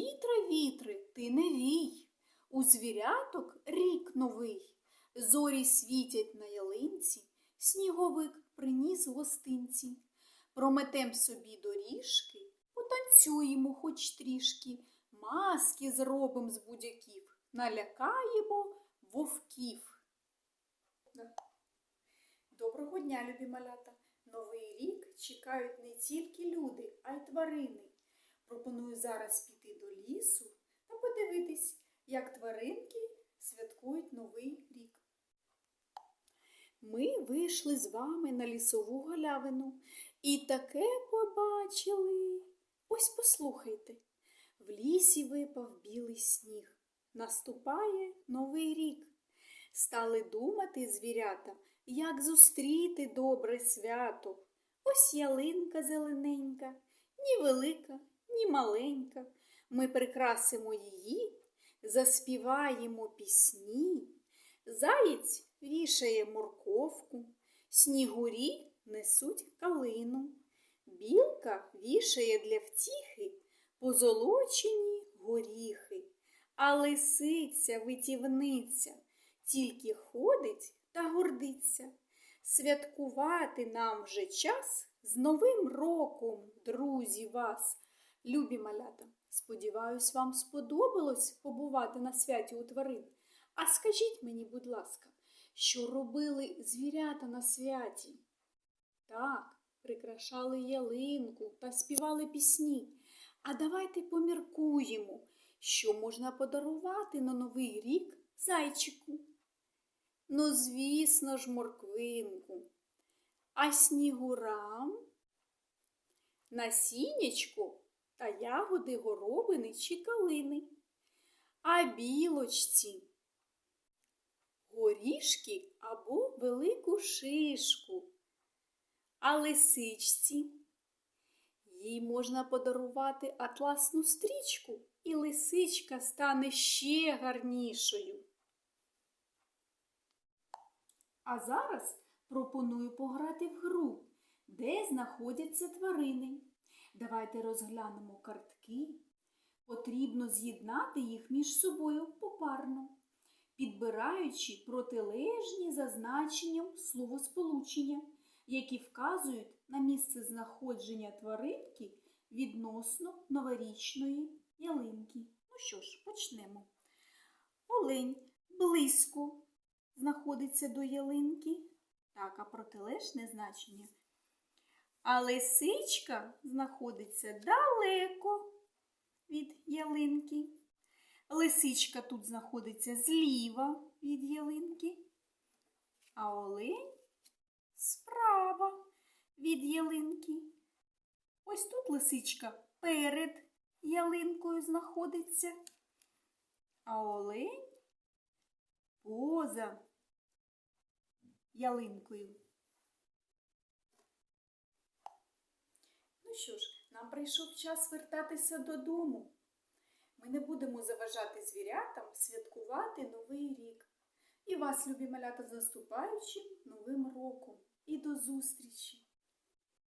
вітре, вітре, ти не вій. У звіряток рік новий. Зорі світять на ялинці, сніговик приніс гостинці. Прометем собі доріжки, потанцюємо хоч трішки, маски зробим з будяків, налякаємо вовків. Доброго дня, любі малята! Новий рік чекають не тільки люди, а й тварини. Пропоную зараз піти до лісу та подивитись, як тваринки святкують Новий рік. Ми вийшли з вами на лісову галявину і таке побачили. Ось послухайте. В лісі випав білий сніг. Наступає новий рік. Стали думати звірята, як зустріти добре свято. Ось ялинка зелененька, ні велика, ні маленька. Ми прикрасимо її, заспіваємо пісні. Заєць вішає морковку, снігурі несуть калину. Білка вішає для втіхи позолочені горіхи, а лисиця витівниця тільки ходить та гордиться. Святкувати нам вже час з Новим роком, друзі, вас, любі малята. Сподіваюсь, вам сподобалось побувати на святі у тварин. А скажіть мені, будь ласка, що робили звірята на святі? Так, прикрашали ялинку та співали пісні. А давайте поміркуємо, що можна подарувати на Новий рік зайчику. Ну, звісно ж, морквинку. А снігурам насіннячко та ягоди горобини чи калини, а білочці горішки або велику шишку, а лисичці їй можна подарувати атласну стрічку, і лисичка стане ще гарнішою. А зараз пропоную пограти в гру, де знаходяться тварини. Давайте розглянемо картки. Потрібно з'єднати їх між собою попарно, підбираючи протилежні за значенням словосполучення, які вказують на місце знаходження тваринки відносно новорічної ялинки. Ну що ж, почнемо. Олень близько знаходиться до ялинки. Так, а протилежне значення. А лисичка знаходиться далеко від ялинки. Лисичка тут знаходиться зліва від ялинки, а олень справа від ялинки. Ось тут лисичка перед ялинкою знаходиться, а олень поза ялинкою. Що ж, нам прийшов час вертатися додому. Ми не будемо заважати звірятам святкувати Новий рік. І вас, любі малята, з наступаючим Новим роком. І до зустрічі!